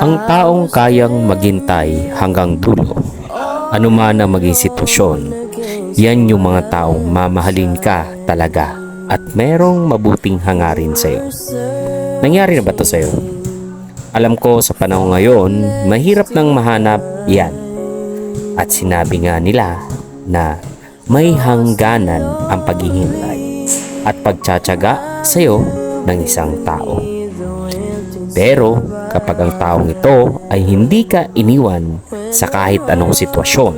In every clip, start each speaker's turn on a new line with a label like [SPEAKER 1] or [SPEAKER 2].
[SPEAKER 1] Ang taong kayang maghintay hanggang dulo, anuman ang maging sitwasyon, yan yung mga taong mamahalin ka talaga at merong mabuting hangarin sa'yo. Nangyari na ba to sa'yo? Alam ko sa panahon ngayon, mahirap nang mahanap yan. At sinabi nga nila na may hangganan ang paghihintay at pagtsatsaga sa'yo ng isang tao. Pero kapag ang taong ito ay hindi ka iniwan sa kahit anong sitwasyon,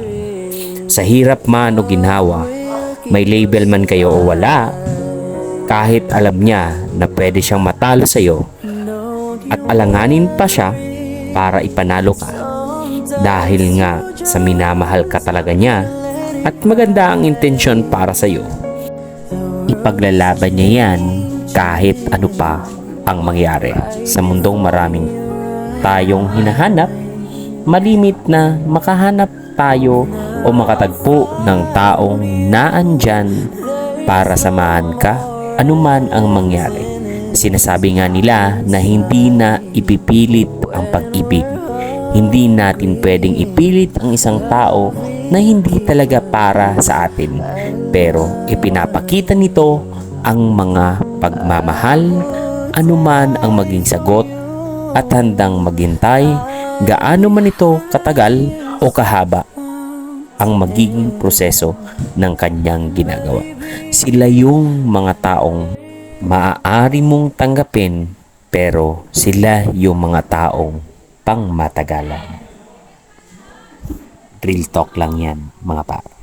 [SPEAKER 1] sa hirap man o ginhawa, may label man kayo o wala, kahit alam niya na pwede siyang matalo sa iyo at alanganin pa siya para ipanalo ka dahil nga sa minamahal ka talaga niya at maganda ang intensyon para sa iyo. Ipaglalaban niya yan kahit ano pa ang mangyari sa mundong maraming tayong hinahanap malimit na makahanap tayo o makatagpo ng taong naandyan para samahan ka anuman ang mangyari. Sinasabi nga nila na hindi na ipipilit ang pag-ibig. Hindi natin pwedeng ipilit ang isang tao na hindi talaga para sa atin. Pero ipinapakita nito ang mga pagmamahal, anuman ang maging sagot at handang maghintay gaano man ito katagal o kahaba ang magiging proseso ng kanyang ginagawa. Sila yung mga taong maaari mong tanggapin pero sila yung mga taong pangmatagalan. Real talk lang yan mga para.